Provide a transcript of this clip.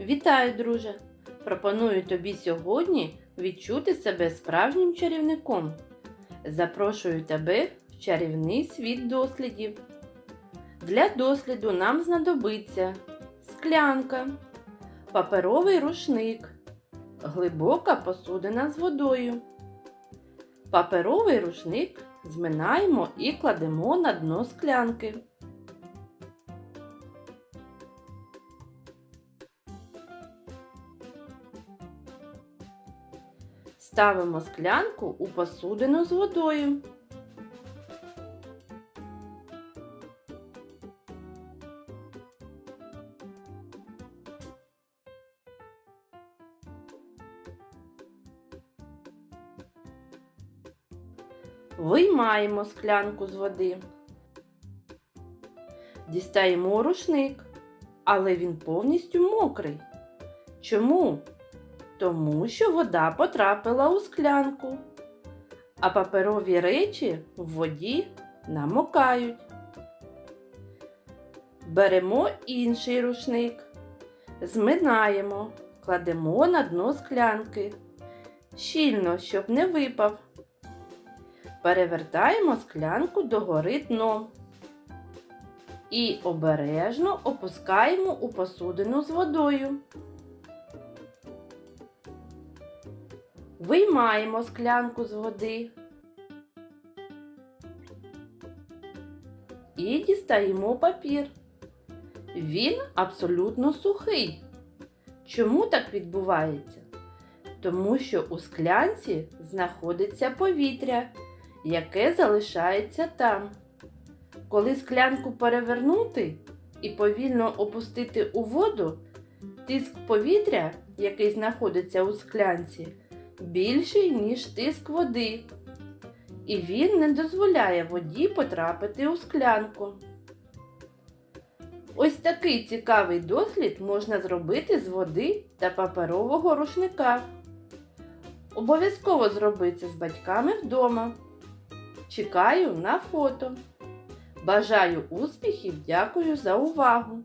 Вітаю, друже! Пропоную тобі сьогодні відчути себе справжнім чарівником. Запрошую тебе в чарівний світ дослідів. Для досліду нам знадобиться склянка, паперовий рушник, глибока посудина з водою. Паперовий рушник зминаємо і кладемо на дно склянки. Ставимо склянку у посудину з водою. Виймаємо склянку з води. Дістаємо рушник, але він повністю мокрий. Чому? Тому що вода потрапила у склянку, а паперові речі в воді намокають. Беремо інший рушник, зминаємо, кладемо на дно склянки. Щільно, щоб не випав. Перевертаємо склянку догори дном. І обережно опускаємо у посудину з водою. Виймаємо склянку з води і дістаємо папір. Він абсолютно сухий. Чому так відбувається? Тому що у склянці знаходиться повітря, яке залишається там. Коли склянку перевернути і повільно опустити у воду, тиск повітря, який знаходиться у склянці, більший, ніж тиск води, і він не дозволяє воді потрапити у склянку. Ось такий цікавий дослід можна зробити з води та паперового рушника. Обов'язково зроби це з батьками вдома. Чекаю на фото. Бажаю успіхів, дякую за увагу!